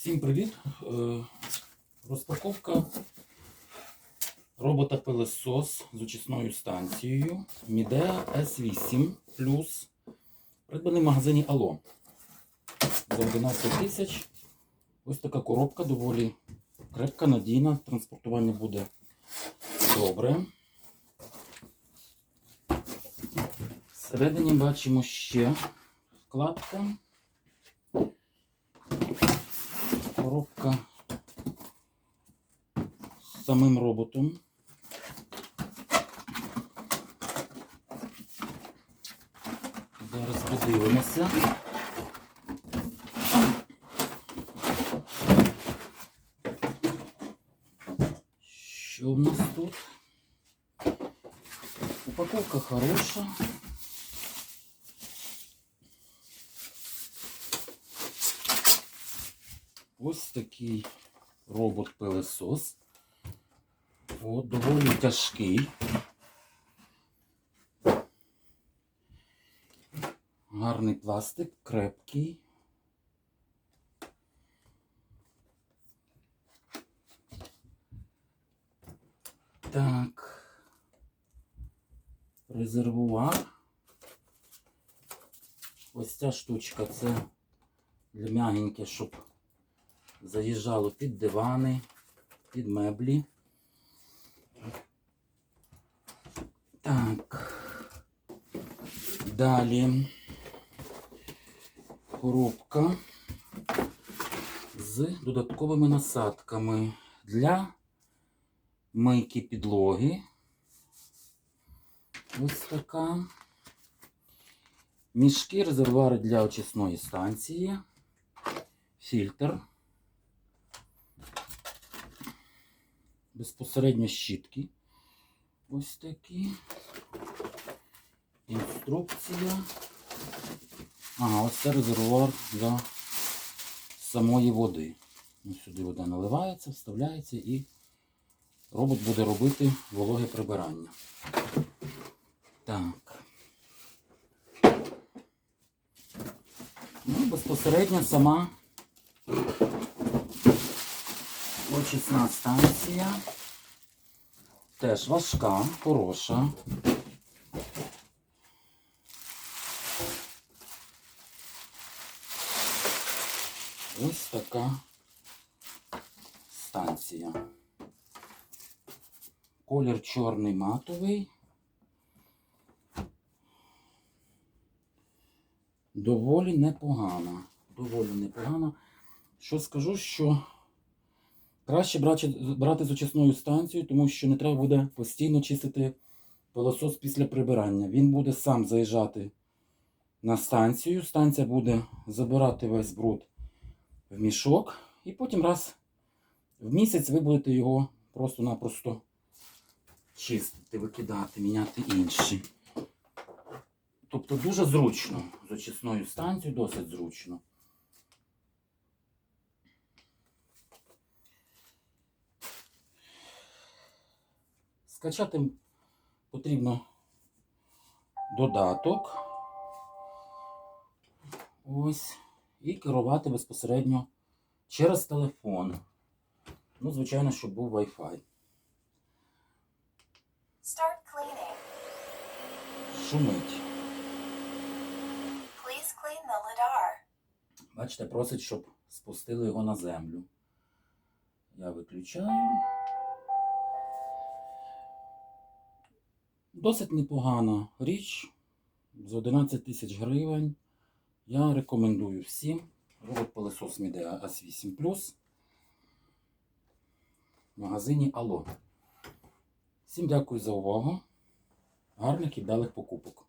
Всім привіт! Е, Розпаковка робота пилосос з очисною станцією Midea S8 придбаний в магазині Ало за 11 тисяч. Ось така коробка доволі крепка, надійна. Транспортування буде добре. Всередині бачимо ще вкладка. Коробка з самим роботом. Зараз подивимося. Що в нас тут? Упаковка хороша. Ось такий робот-пилесос. От, доволі тяжкий. Гарний пластик, крепкий. Так. Резервуар. Ось ця штучка це для м'ягеньке, щоб заїжджало під дивани, під меблі. Так. Далі коробка з додатковими насадками для мийки підлоги. Ось така. Мішки, резервуари для очисної станції, фільтр. Безпосередньо щітки. Ось такі. Інструкція. Ага, ось це резервуар для самої води. Ось сюди вода наливається, вставляється і робот буде робити вологе прибирання. Так. Ну, безпосередньо сама Очисна станція. Теж важка, хороша. Ось така станція. Колір чорний матовий. Доволі непогана. Доволі непогана. Що скажу, що Краще брати, з очисною станцією, тому що не треба буде постійно чистити пилосос після прибирання. Він буде сам заїжджати на станцію. Станція буде забирати весь бруд в мішок. І потім раз в місяць ви будете його просто-напросто чистити, викидати, міняти інші. Тобто дуже зручно з очисною станцією, досить зручно. Скачати потрібно додаток. Ось. І керувати безпосередньо через телефон. Ну, звичайно, щоб був Wi-Fi. Start cleaning. Шумить. Please clean the lidar. Бачите, просить, щоб спустили його на землю. Я виключаю. Досить непогана річ. За 11 тисяч гривень. Я рекомендую всім. Робот пилосос Midea S8 в магазині Ало. Всім дякую за увагу. Гарних і вдалих покупок.